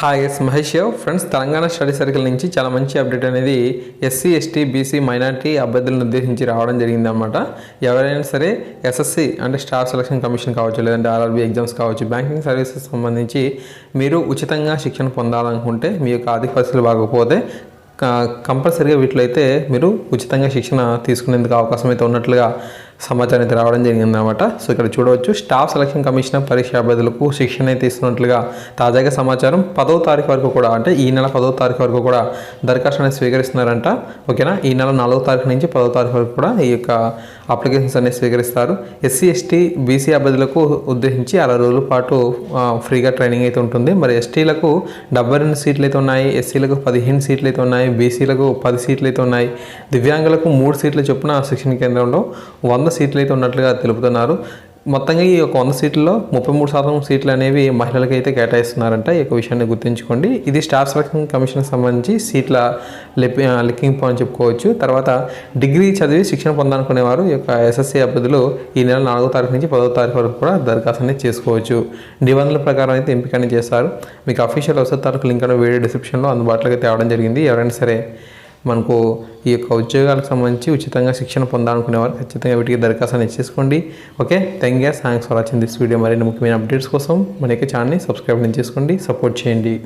Hi S Mahesh యావ్. Friends Telangana study circle నుంచి చాలా మంచి అప్డేట్ అనేది ఎస్సీ ఎస్టీ బీసీ మైనార్టీ అభ్యర్థులను ఉద్దేశించి రావడం జరిగిందన్నమాట ఎవరైనా సరే ఎస్ఎస్సి అంటే స్టాఫ్ సెలక్షన్ కమిషన్ కావచ్చు లేదంటే ఆర్ఆర్బీ ఎగ్జామ్స్ కావచ్చు బ్యాంకింగ్ సర్వీసెస్ సంబంధించి మీరు ఉచితంగా శిక్షణ పొందాలనుకుంటే మీ యొక్క ఆర్థిక పరిస్థితులు బాగోకపోతే కంపల్సరీగా వీటిలో అయితే మీరు ఉచితంగా శిక్షణ తీసుకునేందుకు అవకాశం అయితే ఉన్నట్లుగా సమాచారం అయితే రావడం జరిగిందన్నమాట. సో ఇక్కడ చూడవచ్చు స్టాఫ్ సెలక్షన్ కమిషనర్ పరీక్ష అభ్యర్థులకు శిక్షణ అయితే ఇస్తున్నట్లుగా తాజాగా సమాచారం. పదో తారీఖు వరకు కూడా అంటే ఈ నెల పదో తారీఖు వరకు కూడా దరఖాస్తు అనేది స్వీకరిస్తున్నారంట. ఓకేనా? ఈ నెల నాలుగో తారీఖు నుంచి పదో తారీఖు వరకు కూడా ఈ యొక్క అప్లికేషన్స్ అనేవి స్వీకరిస్తారు. ఎస్సీ ఎస్టీ బీసీ అభ్యర్థులకు ఉద్దేశించి అరవై రోజుల పాటు ఫ్రీగా ట్రైనింగ్ అయితే ఉంటుంది. మరి ఎస్టీలకు డెబ్బై రెండు సీట్లు అయితే ఉన్నాయి ఎస్సీలకు పదిహేను సీట్లు అయితే ఉన్నాయి బీసీలకు పది సీట్లు అయితే ఉన్నాయి. దివ్యాంగులకు మూడు సీట్ల చొప్పున శిక్షణ కేంద్రంలో వంద సీట్లు అయితే ఉన్నట్లుగా తెలుపుతున్నారు. మొత్తంగా ఈ యొక్క వంద సీట్లలో ముప్పై మూడు శాతం సీట్లు అనేవి మహిళలకు అయితే కేటాయిస్తున్నారంట. ఈ యొక్క విషయాన్ని గుర్తుంచుకోండి. ఇది స్టాఫ్ సెలక్షన్ కమిషన్ సంబంధించి సీట్ల లిపి లిక్కింపు అని చెప్పుకోవచ్చు. తర్వాత డిగ్రీ చదివి శిక్షణ పొందాలనుకునేవారు ఈ యొక్క ఎస్ఎస్సీ అభ్యర్థులు ఈ నెల నాలుగో తారీఖు నుంచి పదో తారీఖు వరకు కూడా దరఖాస్తు అనేది చేసుకోవచ్చు. నిబంధనల ప్రకారం అయితే ఎంపిక చేస్తారు మీకు అఫీషియల్ వసతి తారీఖు లింక్ అనేది వీడియో డిస్క్రిప్షన్లో అందుబాటులోకి తేవడం జరిగింది. ఎవరైనా సరే మనకు ఈ యొక్క ఉద్యోగాలకు సంబంధించి ఉచితంగా శిక్షణ పొందాలనుకునేవారు ఖచ్చితంగా వీటికి దరఖాస్తు అనేది చేసుకోండి. Okay? Thank you thanks for watching this video. మరిన్ని ముఖ్యమైన అప్డేట్స్ కోసం మన యొక్క ఛానల్ని సబ్స్క్రైబ్ చేసుకోండి. సపోర్ట్ చేయండి.